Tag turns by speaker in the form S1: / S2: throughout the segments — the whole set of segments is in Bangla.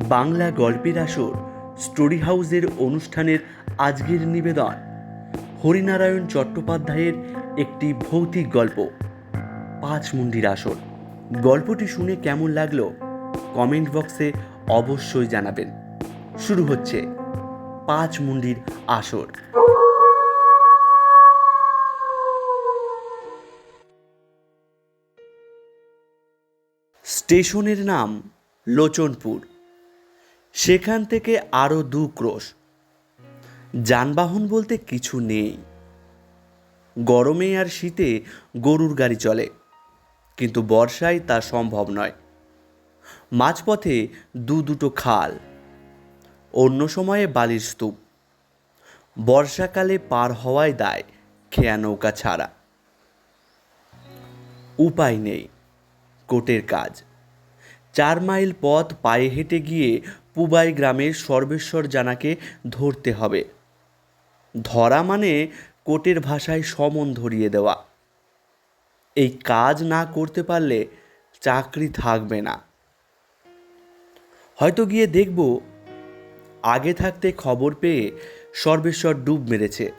S1: বাংলা গল্পের আসর স্টোরি হাউসের অনুষ্ঠানের আজকের নিবেদন। হরিনারায়ণ চট্টোপাধ্যায়ের একটি ভৌতিক গল্প, পাঁচ মুন্ডির আসর। গল্পটি শুনে কেমন লাগল? কমেন্ট বক্সে অবশ্যই জানাবেন। শুরু হচ্ছে পাঁচ মুন্ডির আসর। স্টেশনের নাম লোচনপুর। সেখান থেকে আরও দু ক্রোশ। যানবাহন বলতে কিছু নেই। গরমে আর শীতে গরুর গাড়ি চলে, কিন্তু বর্ষায় তা সম্ভব নয়। মাঝপথে দু দুটো খাল, অন্য সময়ে বালির স্তূপ। বর্ষাকালে পার হওয়ায় দায় খেয়া নৌকা ছাড়া। উপায় নেই, কোটের কাজ। চার মাইল পথ পায়ে হেঁটে গিয়ে পুবাই গ্রামের সর্বেশ্বর জানাকে ধরতে হবে। ধরা মানে কোটের ভাষায় সমন ধরিয়ে দেওয়া। এই কাজ না করতে পারলে চাকরি থাকবে না। হয়তো গিয়ে দেখব, আগে থাকতে খবর পেয়ে সর্বেশ্বর ডুব মেরেছে।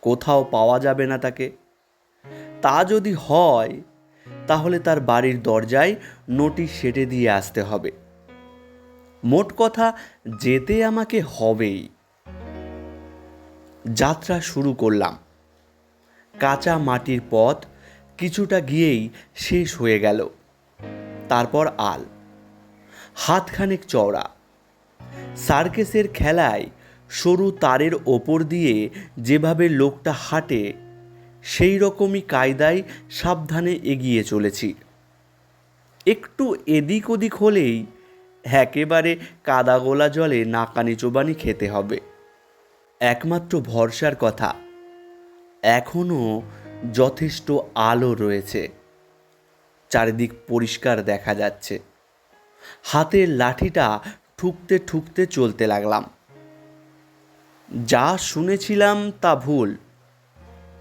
S1: কোথাও পাওয়া যাবে না তাকে। তা যদি হয় তাহলে তার বাড়ির দরজায় নোটিশ সেটে দিয়ে আসতে হবে। মোট কথা, যেতে আমাকে হবেই। যাত্রা শুরু করলাম। কাঁচা মাটির পথ কিছুটা গিয়েই শেষ হয়ে গেল। তারপর আল। হাতখানেক চওড়া। সার্কেসের খেলায় সরু তারের ওপর দিয়ে যেভাবে লোকটা হাঁটে সেই রকমই কায়দায় সাবধানে এগিয়ে চলেছি। একটু এদিক ওদিক হলেই একেবারে কাদাগোলা জলে নাকানি চোবানি খেতে হবে। একমাত্র ভরসার কথা এখনও যথেষ্ট আলো রয়েছে। চারিদিক পরিষ্কার দেখা যাচ্ছে। হাতের লাঠিটা ঠুকতে ঠুকতে চলতে লাগলাম। যা শুনেছিলাম তা ভুল।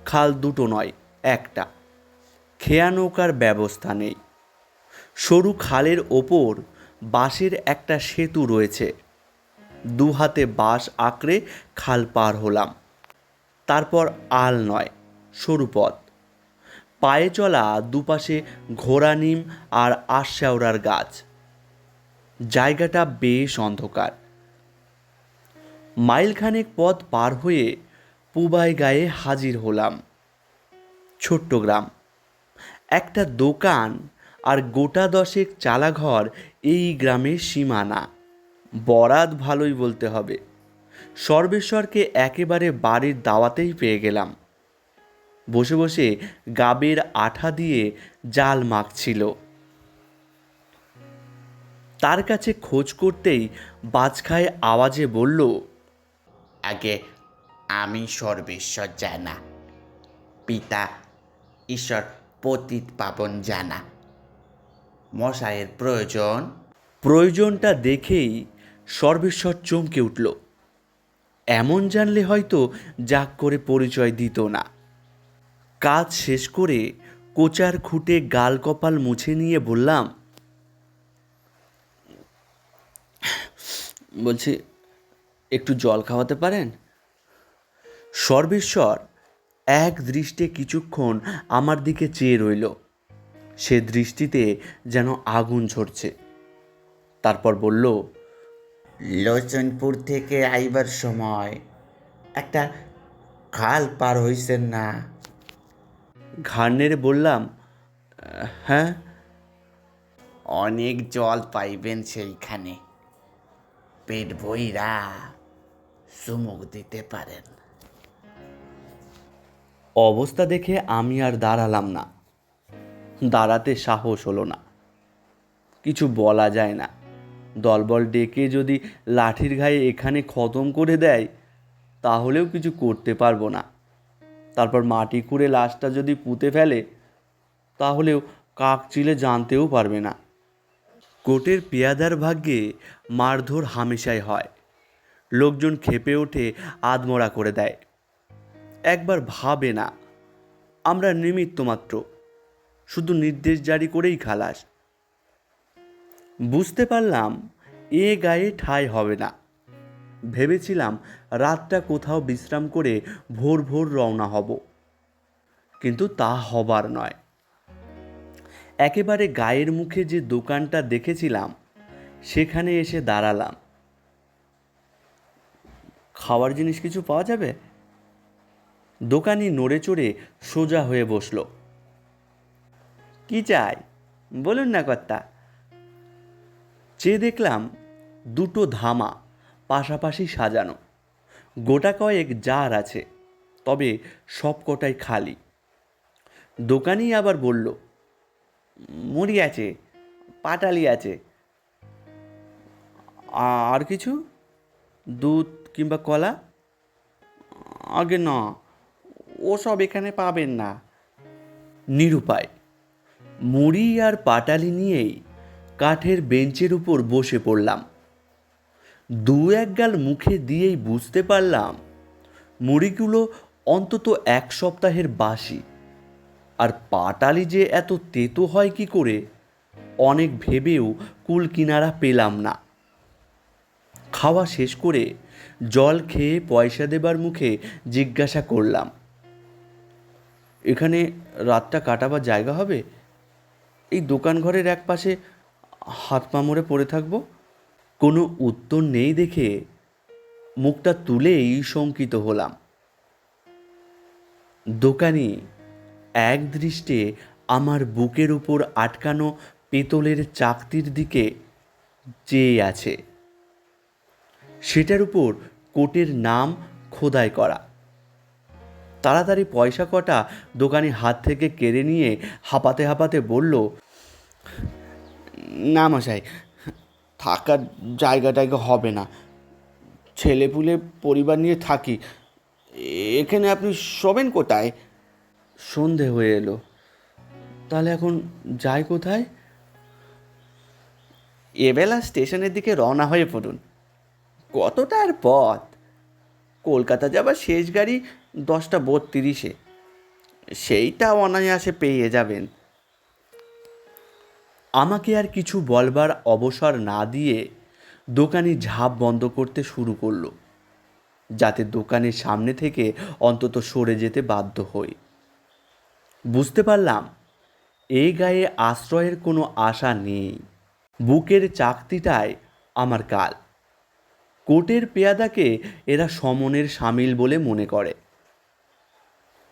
S1: খাল দুটো নয়, একটা। খেয়া নৌকার ব্যবস্থা নেই। সরু খালের ওপর বাঁশের একটা সেতু রয়েছে। দু হাতে বাঁশ আঁকড়ে খাল পার হলাম। তারপর আল নয়, সরু পথ। পায়ে চলা দুপাশে ঘোড়া নিম আর আশাওড়ার গাছ। জায়গাটা বেশ অন্ধকার। মাইলখানেক পথ পার হয়ে পুবাই গায়ে হাজির হলাম। ছোট্ট গ্রাম। একটা দোকান আর গোটা দশেক চালাঘর এই গ্রামের সীমানা। বরাত ভালোই বলতে হবে। সর্বেশ্বরকে একেবারে বাড়ির দাওয়াতেই পেয়ে গেলাম। বসে বসে গাবের আঠা দিয়ে জাল মাখছিল। তার কাছে খোঁজ করতেই বাজখায় আওয়াজে বলল,
S2: আগে আমি সর্বেশ্বর জানা। পিতা ঈশ্বর পতিত পাবন জানা। মশাইয়ের প্রয়োজন?
S1: প্রয়োজনটা দেখেই সর্বেশ্বর চমকে উঠল। এমন জানলে হয়তো যাক করে পরিচয় দিত না। কাজ শেষ করে কোচার খুঁটে গাল কপাল মুছে নিয়ে বললাম, বলছি, একটু জল খাওয়াতে পারেন? সর্বেশ্বর এক দৃষ্টে কিছুক্ষণ আমার দিকে চেয়ে রইল। সে দৃষ্টিতে যেন আগুন ঝরছে। তারপর বলল
S2: লোচনপুর থেকে আইবার সময়। একটা খাল পার হইছেন না?
S1: ঘাড় নেড়ে বললাম হ্যাঁ?
S2: অনেক জল পাইবেন সেইখানে। পেট ভইরা চুমুক দিতে পারেন।
S1: অবস্থা দেখে আমি আর দাঁড়ালাম না। দাঁড়াতে সাহস হলো না। কিছু বলা যায় না। দলবল ডেকে যদি লাঠির ঘায়ে এখানে খতম করে দেয়, তাহলেও কিছু করতে পারব না। তারপর মাটি খুঁড়ে লাশটা যদি পুঁতে ফেলে, তাহলেও কাক চিলে জানতেও পারবে না। কোটের পেয়াদার ভাগ্যে মারধর হামেশাই হয়। লোকজন খেপে ওঠে আদমরা করে দেয়। একবার ভাবে না। আমরা নিমিত্ত মাত্র। শুধু নির্দেশ জারি করেই খালাস। বুঝতে পারলাম, এ গায়ে ঠাঁই হবে না। ভেবেছিলাম রাতটা কোথাও বিশ্রাম করে ভোর ভোর রওনা হব। কিন্তু তা হবার নয়। একেবারে গায়ের মুখে যে দোকানটা দেখেছিলাম, সেখানে এসে দাঁড়ালাম। খাওয়ার জিনিস কিছু পাওয়া যাবে? দোকানি নড়ে চড়ে সোজা হয়ে বসল। কি চাই? বলুন না কর্তা। চেয়ে দেখলাম দুটো ধামা পাশাপাশি সাজানো। গোটা কয়েক জার আছে, তবে সব কটাই খালি। দোকানি আবার বলল, মুড়ি আছে, পাটালি আছে। আর কিছু? দুধ কিংবা কলা? আগে না ওসব এখানে পাবেন না। নিরুপায়, মুড়ি আর পাটালি নিয়েই কাঠের বেঞ্চের উপর বসে পড়লাম। দু এক গাল মুখে দিয়েই বুঝতে পারলাম, মুড়িগুলো অন্তত এক সপ্তাহের বাসি। আর পাটালি যে এত তেতো হয় কি করে, অনেক ভেবেও কুল কিনারা পেলাম না। খাওয়া শেষ করে জল খেয়ে পয়সা দেবার মুখে জিজ্ঞাসা করলাম এখানে রাতটা কাটাবার জায়গা হবে? এই দোকান ঘরের এক পাশে হাত পা মরে পড়ে থাকব? কোনো উত্তর নেই দেখে মুখটা তুলেই শঙ্কিত হলাম। দোকানি এক দৃষ্টে আমার বুকের উপর আটকানো পেতলের চাকতির দিকে চেয়ে আছে। সেটার উপর কোটের নাম খোদাই করা। তাড়াতাড়ি পয়সা কটা দোকানি হাত থেকে কেড়ে নিয়ে হাঁপাতে হাঁপাতে বলল, না মশাই, থাকার জায়গা টায়গা হবে না। ছেলেপুলে পরিবার নিয়ে থাকি, এখানে আপনি শোবেন কোথায়? সন্ধে হয়ে এলো। তাহলে এখন যাই কোথায়? এবেলা স্টেশনের দিকে রওনা হয়ে পড়ুন। কতটা আর পথ? কলকাতা যাবার শেষ গাড়ি দশটা বত্রিশে। সেইটা অনায়াসে পেয়ে যাবেন। আমাকে আর কিছু বলবার অবসর না দিয়ে দোকানি ঝাঁপ বন্ধ করতে শুরু করল, যাতে দোকানের সামনে থেকে অন্তত সরে যেতে বাধ্য হই। বুঝতে পারলাম এই গায়ে আশ্রয়ের কোনো আশা নেই। বুকের চাকতিটায় আমার কাল। কোটের পেয়াদাকে এরা সমনের সামিল বলে মনে করে।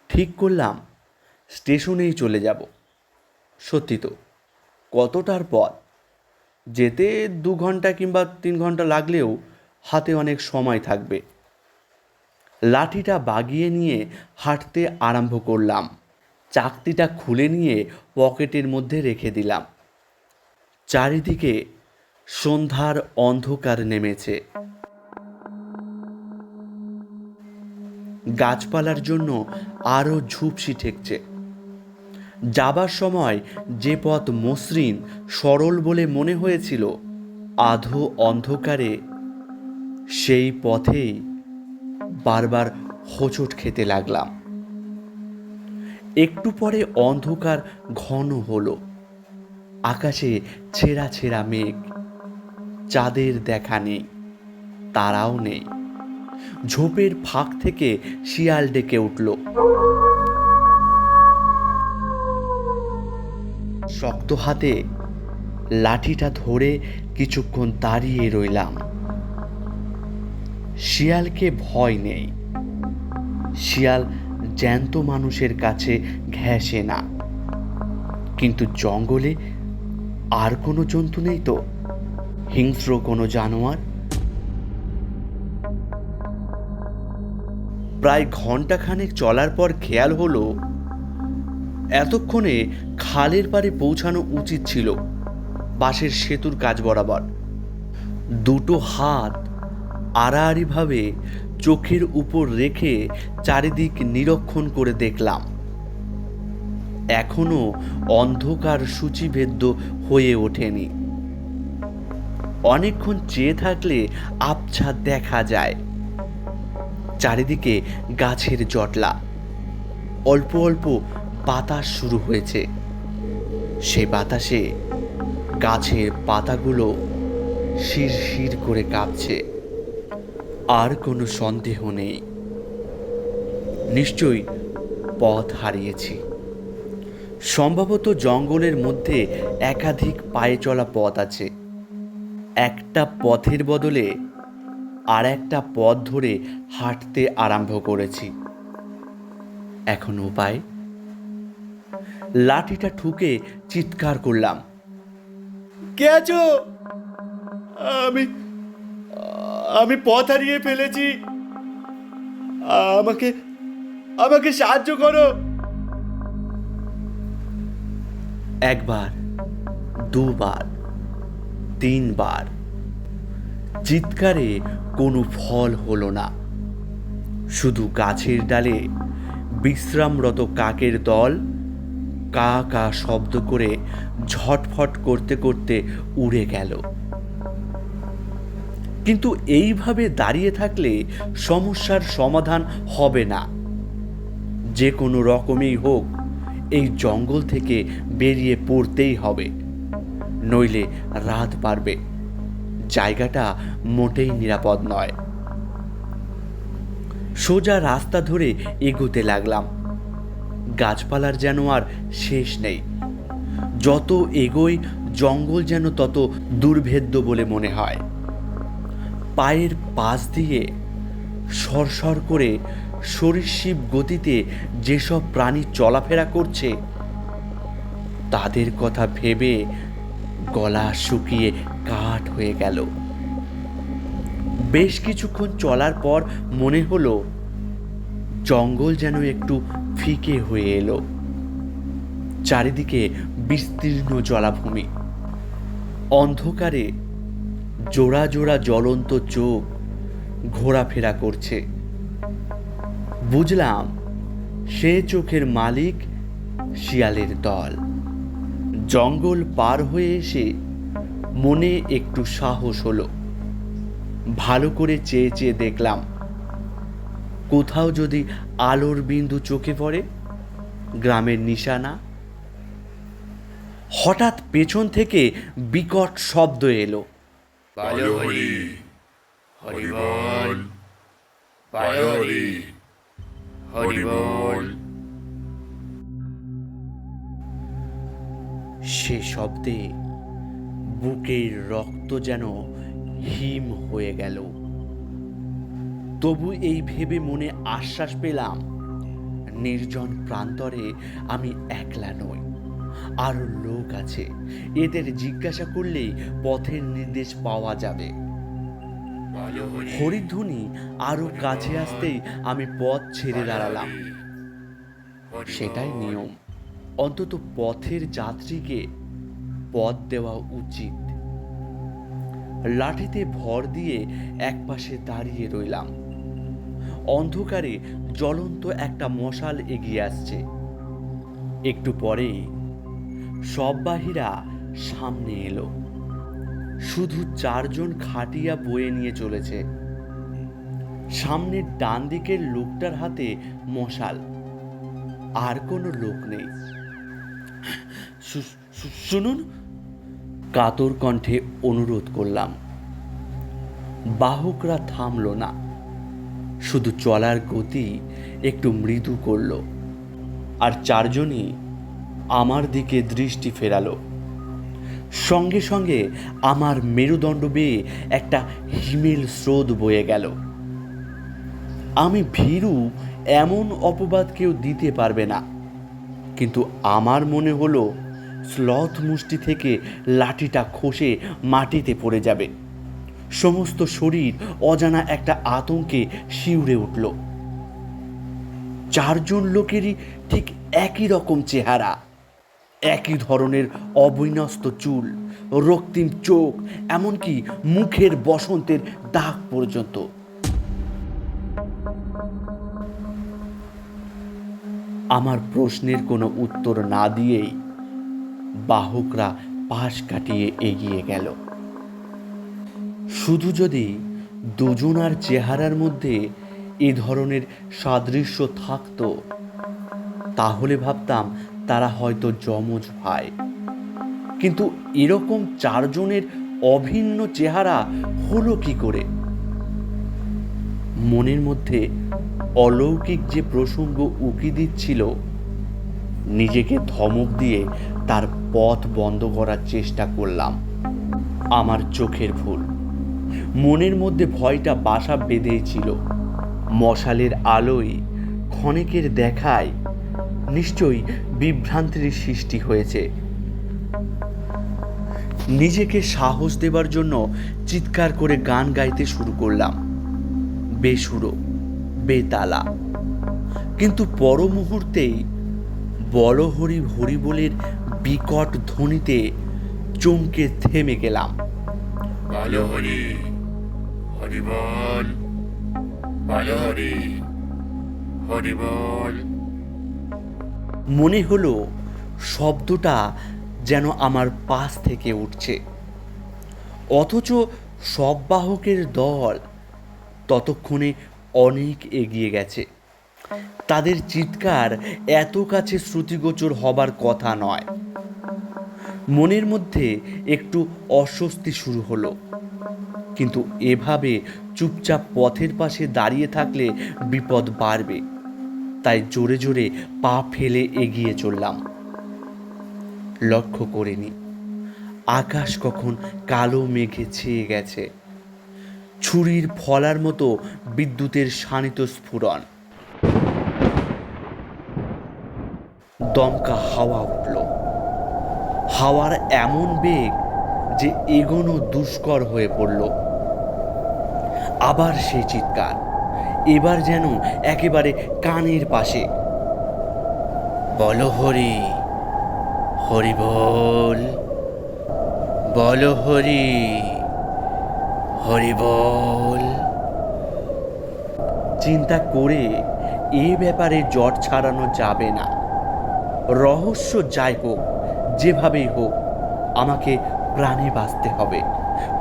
S1: ঠিক করলাম, স্টেশনেই চলে যাব। সত্যি তো, কতটার পথ? যেতে দু ঘণ্টা কিংবা তিন ঘণ্টা লাগলেও হাতে অনেক সময় থাকবে। লাঠিটা বাগিয়ে নিয়ে হাঁটতে আরম্ভ করলাম। চাকতিটা খুলে নিয়ে পকেটের মধ্যে রেখে দিলাম। চারিদিকে সন্ধ্যার অন্ধকার নেমেছে। গাছপালার জন্য আরও ঝুপসি ঠেকছে। যাবার সময় যে পথ মসৃণ, সরল বলে মনে হয়েছিল, আধো অন্ধকারে সেই পথেই বারবার হোঁচট খেতে লাগলাম। একটু পরে অন্ধকার ঘন হলো। আকাশে ছেঁড়া ছেঁড়া মেঘ, চাঁদের দেখা নেই, তারাও নেই। ঝোপের ফাঁক থেকে শিয়াল ডেকে উঠল। শক্ত হাতে লাঠিটা ধরে কিছুক্ষণ দাঁড়িয়ে রইলাম। শিয়ালকে ভয় নেই। শিয়াল জ্যান্ত মানুষের কাছে ঘেঁষে না। কিন্তু জঙ্গলে আর কোনো জন্তু নেই তো? হিংস্র কোনো জানোয়ার? প্রায় ঘন্টাখানেক চলার পর খেয়াল হলো, এতক্ষণে খালের পারে পৌঁছানো উচিত ছিল বাঁশের সেতুর কাজ বরাবর। দুটো হাত আড়াআড়িভাবে চোখের উপর রেখে চারিদিক নিরীক্ষণ করে দেখলাম। এখনও অন্ধকার সূচিভেদ্য হয়ে ওঠেনি। অনেকক্ষণ চেয়ে থাকলে আবছা দেখা যায়। চারিদিকে গাছের জটলা। অল্প অল্প বাতাস শুরু হয়েছে। সে বাতাসে গাছের পাতাগুলো শিরশির করে কাঁপছে। আর কোনো সন্দেহ নেই। নিশ্চয়ই পথ হারিয়েছি। সম্ভবত জঙ্গলের মধ্যে একাধিক পায়ে চলা পথ আছে। একটা পথের বদলে আর একটা পথ ধরে হাঁটতে আরম্ভ করেছি। এখন উপায়? লাঠিটা ঠুকে চিৎকার করলাম। কে আছো? আমি আমি পথ হারিয়ে ফেলেছি। আমাকে আমাকে সাহায্য করো। একবার দুবার তিনবার চিৎকারে কোনো ফল হলো না। শুধু গাছের ডালে বিশ্রামরত কাকের দল কা কা শব্দ করে ঝটফট করতে করতে উড়ে গেল। কিন্তু এইভাবে দাঁড়িয়ে থাকলে সমস্যার সমাধান হবে না। যে কোনো রকমেই হোক, এই জঙ্গল থেকে বেরিয়ে পড়তেই হবে, নইলে রাত পারবে জায়গাটা মোটেই নিরাপদ নয়। সোজা রাস্তা ধরে এগোতে লাগলাম। গাছপালার যেন আর শেষ নেই। যত এগোই, জঙ্গল যেন তত দুর্ভেদ্য বলে মনে হয়। পায়ের পাশ দিয়ে সরসর করে সরীসৃপ গতিতে যেসব প্রাণী চলাফেরা করছে, তাদের কথা ভেবে গলা শুকিয়ে কাঠ হয়ে গেল। বেশ কিছুক্ষণ চলার পর মনে হলো, জঙ্গল যেন একটু ফিকে হয়ে এলো। চারিদিকে বিস্তীর্ণ জলাভূমি। অন্ধকারে জোড়া জোড়া জ্বলন্ত চোখ ঘোরাফেরা করছে। বুঝলাম, সে চোখের মালিক শিয়ালের দল। জঙ্গল পার হয়ে এসে মনে একটু সাহস হলো। ভালো করে চেয়ে চেয়ে দেখলাম কোথাও যদি আলোর বিন্দু চোখে পড়ে গ্রামের নিশানা। হঠাৎ পেছন থেকে বিকট শব্দ এলো।
S3: হরি হরি বল। হরি হরি বল।
S1: সে শব্দে বুকের রক্ত যেন হিম হয়ে গেল। তবু এই ভেবে মনে আশ্বাস পেলাম, নির্জন প্রান্তরে আমি একলা নই আরও লোক আছে, এদের জিজ্ঞাসা করলেই পথের নির্দেশ পাওয়া যাবে। হরিধ্বনি আরও কাছে আসতেই আমি পথ ছেড়ে দাঁড়ালাম। সেটাই নিয়ম। অন্তত পথের যাত্রীকে পথ দেওয়া উচিত। লাঠিতে ভর দিয়ে একপাশে দাঁড়িয়ে রইলাম। অন্ধকারে জ্বলন্ত একটা মশাল এগিয়ে আসছে। একটু পরেই সব বাহিরা সামনে এলো। শুধু চারজন খাটিয়া বয়ে নিয়ে চলেছে। সামনের ডান দিকের লোকটার হাতে মশাল। আর কোনো লোক নেই। শুনুন কাতর কণ্ঠে অনুরোধ করলাম। বাহকরা থামল না। শুধু চলার গতি একটু মৃদু করল আর চারজনই আমার দিকে দৃষ্টি ফেরালো। সঙ্গে সঙ্গে আমার মেরুদণ্ড বেয়ে একটা হিমেল স্রোত বয়ে গেল। আমি ভীরু, এমন অপবাদ কেউ দিতে পারবে না। কিন্তু আমার মনে হলো স্লথ মুষ্টি থেকে লাঠিটা খসে মাটিতে পড়ে যাবে। সমস্ত শরীর অজানা একটা আতঙ্কে শিউরে উঠল। চারজন লোকেরই ঠিক একই রকম চেহারা, একই ধরনের অবিন্যস্ত চুল, রক্তিম চোখ, এমনকি মুখের বসন্তের দাগ পর্যন্ত। আমার প্রশ্নের কোনো উত্তর না দিয়েই বাহকরা পাশ কাটিয়ে এগিয়ে গেল। শুধু যদি দুজনার চেহারার মধ্যে এ ধরনের সাদৃশ্য থাকতো, তাহলে ভাবতাম তারা হয়তো যমজ ভাই। কিন্তু এরকম চারজনের অভিন্ন চেহারা হলো কি করে? মনের মধ্যে অলৌকিক যে প্রসঙ্গ উকি দিচ্ছিল নিজেকে ধমক দিয়ে তার পথ বন্ধ করার চেষ্টা করলাম। আমার চোখের ভুল মনের মধ্যে ভয়টা বাসা বেঁধেছিল। মশালের আলোয়, ক্ষণেকের দেখায় নিশ্চয়ই বিভ্রান্তির সৃষ্টি হয়েছে। নিজেকে সাহস দেবার জন্য চিৎকার করে গান গাইতে শুরু করলাম। বেসুরো, বেতালা। কিন্তু পর মুহূর্তেই বড় হরি হরি বলের বিকট ধ্বনিতে চমকে থেমে গেলাম।
S3: ভালো হরি হরি বল ভালো হরি হরি বল
S1: মনে হলো শব্দটা যেন আমার পাশ থেকে উঠছে। অথচ সব বাহকের দল ততক্ষণে অনেক এগিয়ে গেছে। তাদের চিৎকার এত কাছে শ্রুতিগোচর হবার কথা নয়। মনের মধ্যে একটু অস্বস্তি শুরু হলো। কিন্তু এভাবে চুপচাপ পথের পাশে দাঁড়িয়ে থাকলে বিপদ বাড়বে। তাই জোরে জোরে পা ফেলে এগিয়ে চললাম। লক্ষ্য করিনি। আকাশ কখন কালো মেঘে ছেয়ে গেছে। ছুরির ফলার মতো বিদ্যুতের শানিত স্ফুরণ। দমকা হাওয়া উঠল। হাওয়ার এমন বেগ যে এগোনো দুষ্কর হয়ে পড়ল। আবার সেই চিৎকার, এবার যেন একেবারে কানের পাশে। বলো হরি হরি বল। বলো হরি হরি বল। চিন্তা করে এ ব্যাপারে জট ছাড়ানো যাবে না। রহস্য যাই হোক, যেভাবেই হোক, আমাকে প্রাণে বাঁচতে হবে।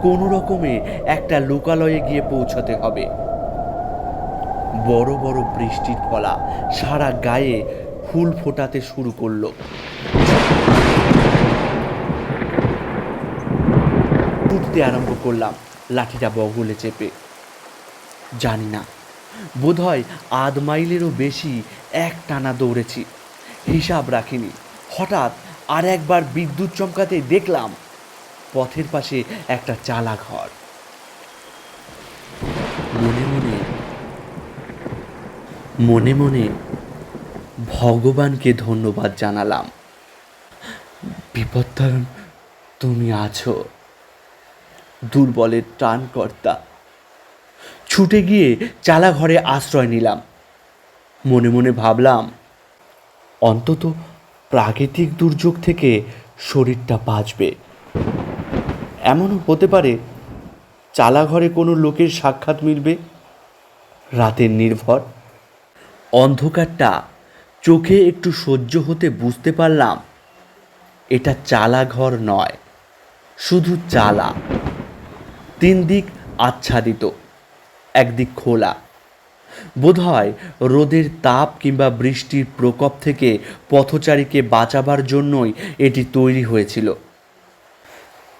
S1: কোনো রকমে একটা লোকালয়ে গিয়ে পৌঁছতে হবে। বড় বড় বৃষ্টির ফলা সারা গায়ে ফুল ফোটাতে শুরু করল। উঠতে আরম্ভ করলাম, লাঠিটা বগলে চেপে। জানি না, বোধহয় আধ মাইলেরও বেশি এক টানা দৌড়েছি। হিসাব রাখিনি। হঠাৎ আর একবার বিদ্যুৎ চমকাতে দেখলাম পথের পাশে একটা চালা ঘর মনে মনে মনে মনে ভগবানকে ধন্যবাদ জানালাম। বিপত্তারণ, তুমি আছো। দুর্বলের ত্রাণকর্তা। ছুটে গিয়ে চালা ঘরে আশ্রয় নিলাম। মনে মনে ভাবলাম অন্তত প্রাকৃতিক দুর্যোগ থেকে শরীরটা বাঁচবে। এমনও হতে পারে চালা ঘরে কোনো লোকের সাক্ষাৎ মিলবে। রাতের নির্ভর। অন্ধকারটা চোখে একটু সহ্য হতে বুঝতে পারলাম, এটা চালা ঘর নয়, শুধু চালা। তিন দিক আচ্ছাদিত, একদিক খোলা। বোধহয় রোদের তাপ কিংবা বৃষ্টির প্রকোপ থেকে পথচারীকে বাঁচাবার জন্যই এটি তৈরি হয়েছিল।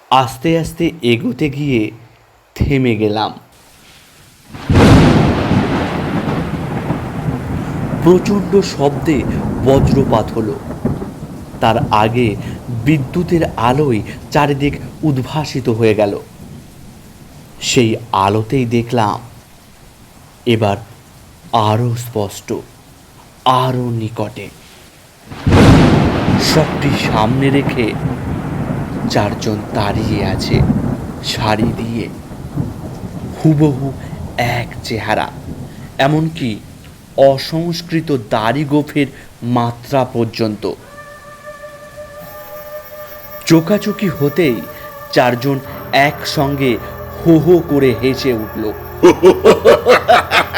S1: আস্তে আস্তে এগোতে গিয়ে থেমে গেলাম। প্রচণ্ড শব্দে বজ্রপাত হলো। তার আগে বিদ্যুতের আলোয় চারিদিক উদ্ভাসিত হয়ে গেল। সেই আলোতেই দেখলাম, এবার আরও স্পষ্ট আরও নিকটে। সবটি সামনে রেখে চারজন দাঁড়িয়ে আছে শাড়ি দিয়ে। হুবহু এক চেহারা, এমনকি অসংস্কৃত দাড়ি গোফের মাত্রা পর্যন্ত। চোকাচোকি হতেই চারজন একসঙ্গে হো হো করে হেসে উঠল।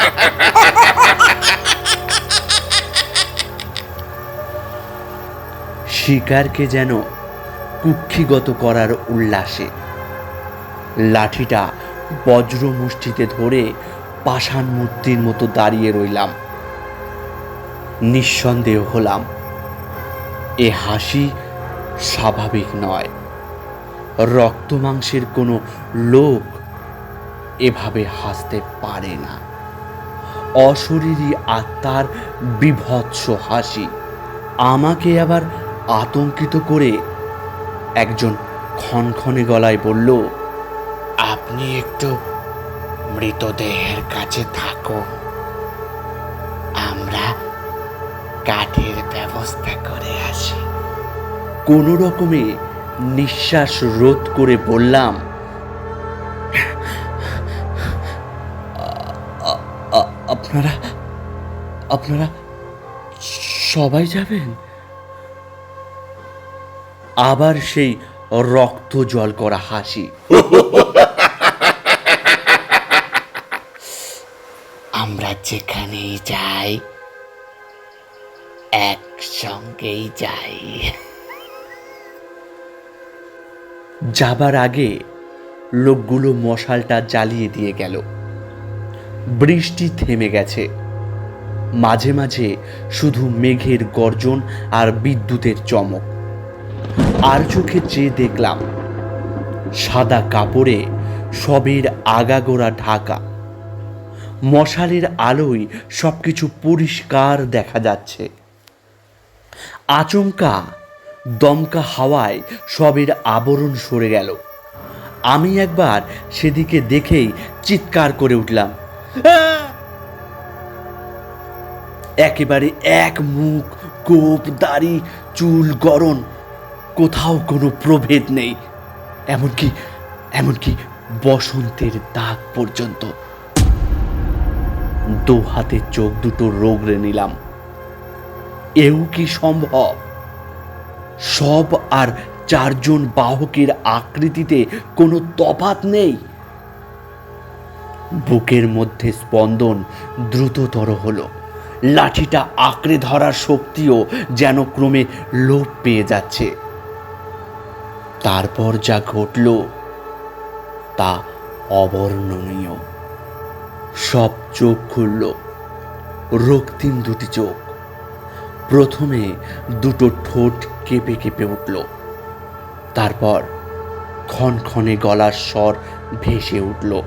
S1: শিকারকে যেন কুক্ষিগত করার উল্লাসে। লাঠিটা বজ্র মুষ্টিতে ধরে পাষাণ মূর্তির মতো দাঁড়িয়ে রইলাম। নিঃসন্দেহ হলাম, এ হাসি স্বাভাবিক নয়। রক্ত মাংসের কোনো লোক এভাবে হাসতে পারে না। অশরীরী আত্মার বিভৎস হাসি। আমাকে আবার আতঙ্কিত করে একজন ক্ষণক্ষণে গলায় বলল,
S2: আপনি একটু মৃতদেহের কাছে থাকুন। আমরা কাঠের ব্যবস্থা করে আসি।
S1: কোনো রকমে নিঃশ্বাস রোধ করে বললাম, "আ- আ- আপনারা আপনারা সবাই যাবেন? আবার সেই রক্ত জল করা হাসি।
S2: আমরা যেখানেই যাই, একসঙ্গেই যাই।
S1: যাবার আগে লোকগুলো মশালটা জ্বালিয়ে দিয়ে গেল। বৃষ্টি থেমে গেছে। মাঝে মাঝে শুধু মেঘের গর্জন আর বিদ্যুতের চমক। আর চোখে চেয়ে দেখলাম, সাদা কাপড়ে সবের আগাগোড়া ঢাকা। মশালের আলোয় সবকিছু পরিষ্কার দেখা যাচ্ছে। আচমকা, দমকা হাওয়ায় সবের আবরণ সরে গেল। আমি একবার সেদিকে দেখেই চিৎকার করে উঠলাম! একেবারে এক মুখ, কোপ, দাড়ি, চুল গরম কোথাও কোনো প্রভেদ নেই। এমনকি এমনকি বসন্তের দাগ পর্যন্ত। দু হাতে চোখ দুটো রোগড়ে নিলাম। এও কি সম্ভব? সব আর চারজন বাহকের আকৃতিতে কোনো তফাত নেই। বুকের মধ্যে স্পন্দন দ্রুততর হলো। লাঠিটা আঁকড়ে ধরার শক্তিও যেন ক্রমে লোপ পেয়ে যাচ্ছে। তারপর যা ঘটল তা অবর্ণনীয়। সব চোখ খুলল, রক্তিম দুটি চোখ। প্রথমে দুটো ঠোঁট কেঁপে কেঁপে উঠল, তারপর ক্ষণক্ষণে গলার স্বর ভেসে উঠল।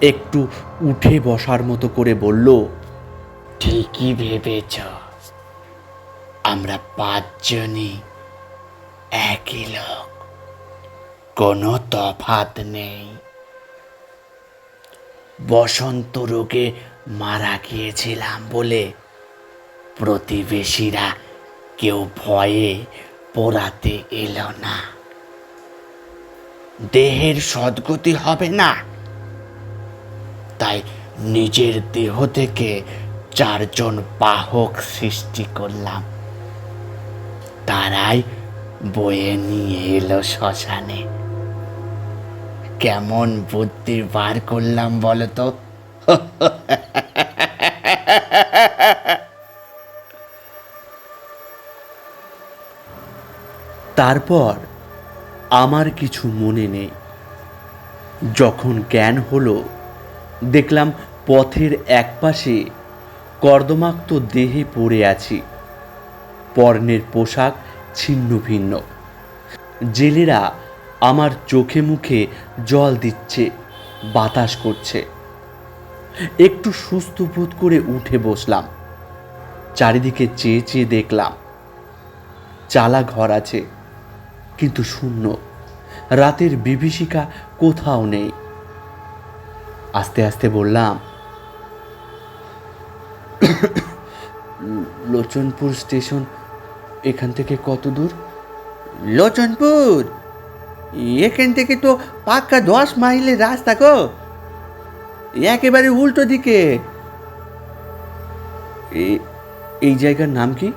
S1: একটু উঠে বসার মতো করে বলল,
S2: ঠিকই ভেবেছ। আমরা পাঁচজনই একই লোক। কোনো তফাত নেই। বসন্ত রোগে মারা গিয়েছিলাম বলে প্রতিবেশীরা কেউ ভয়ে পোড়াতে এলো না। দেহের সদ্গতি হবে না। তাই নিজের দেহ থেকে চারজন বাহক সৃষ্টি করলাম। তারাই বয়ে নিয়ে এলো শ্মশানে। কেমন বুদ্ধি বার করলাম বলতো?
S1: তারপর আমার কিছু মনে নেই। যখন জ্ঞান হলো, দেখলাম পথের একপাশে কর্দমাক্ত দেহে পড়ে আছি। পর্ণের পোশাক ছিন্ন ভিন্ন। জেলেরা আমার চোখে মুখে জল দিচ্ছে, বাতাস করছে। একটু সুস্থ বোধ করে উঠে বসলাম। চারিদিকে চেয়ে চেয়ে দেখলাম, চালা ঘর আছে, কিন্তু শূন্য। রাতের বিভীষিকা কোথাও নেই। আস্তে আস্তে বললাম লোচনপুর স্টেশন এখান থেকে কত দূর?
S2: লোচনপুর। এখান থেকে তো পাক্কা দশ মাইলের রাস্তা গো। একেবারে উল্টো দিকে।
S1: এই জায়গার নাম কি?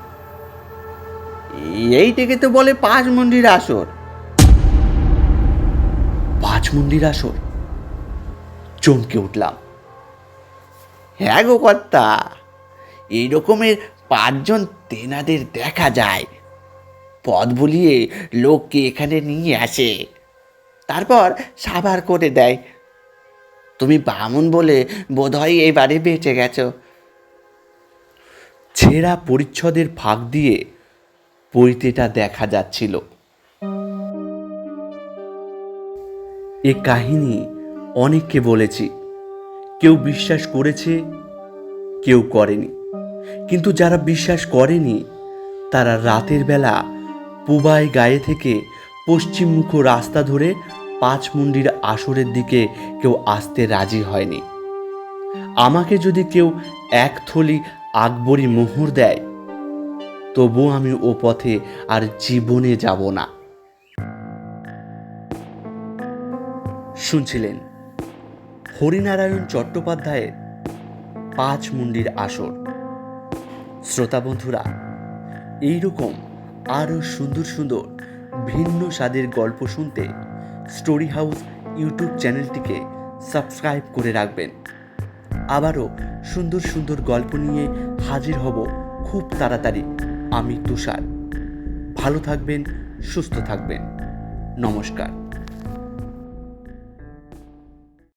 S2: এই থেকে তো বলে পাঁচ মন্দির আসর।
S1: পাঁচ মন্দির আসর? চমকে উঠলাম।
S2: হ্যাঁ গো কর্তা। এই রকমের পাঁচজন তেনাদের দেখা যায়। পথ বলিয়ে লোককে এখানে নিয়ে আসে। তারপর সাবার করে দেয়। তুমি বামুন বলে বোধহয় এই বাড়ি বেঁচে গেছো।
S1: ছেঁড়া পরিচ্ছদের ফাঁক দিয়ে পৈতেটা দেখা যাচ্ছিল। এ কাহিনী অনেককে বলেছি। কেউ বিশ্বাস করেছে, কেউ করেনি। কিন্তু যারা বিশ্বাস করেনি, তারা রাতের বেলা পুবাই গায়ে থেকে পশ্চিমমুখ রাস্তা ধরে পাঁচ মুন্ডির আসরের দিকে কেউ আসতে রাজি হয়নি। আমাকে যদি কেউ এক থলি আকবরী মোহর দেয় তবু আমি ও পথে আর জীবনে যাব না। শুনছিলেন হরিনারায়ণ চট্টোপাধ্যায়ের পাঁচ মুন্ডির আসর। শ্রোতা বন্ধুরা এইরকম আরও সুন্দর সুন্দর ভিন্ন স্বাদের গল্প শুনতে স্টোরি হাউস ইউটিউব চ্যানেলটিকে সাবস্ক্রাইব করে রাখবেন। আবারও সুন্দর সুন্দর গল্প নিয়ে হাজির হব খুব তাড়াতাড়ি আমি তুষার। ভালো থাকবেন, সুস্থ থাকবেন। নমস্কার।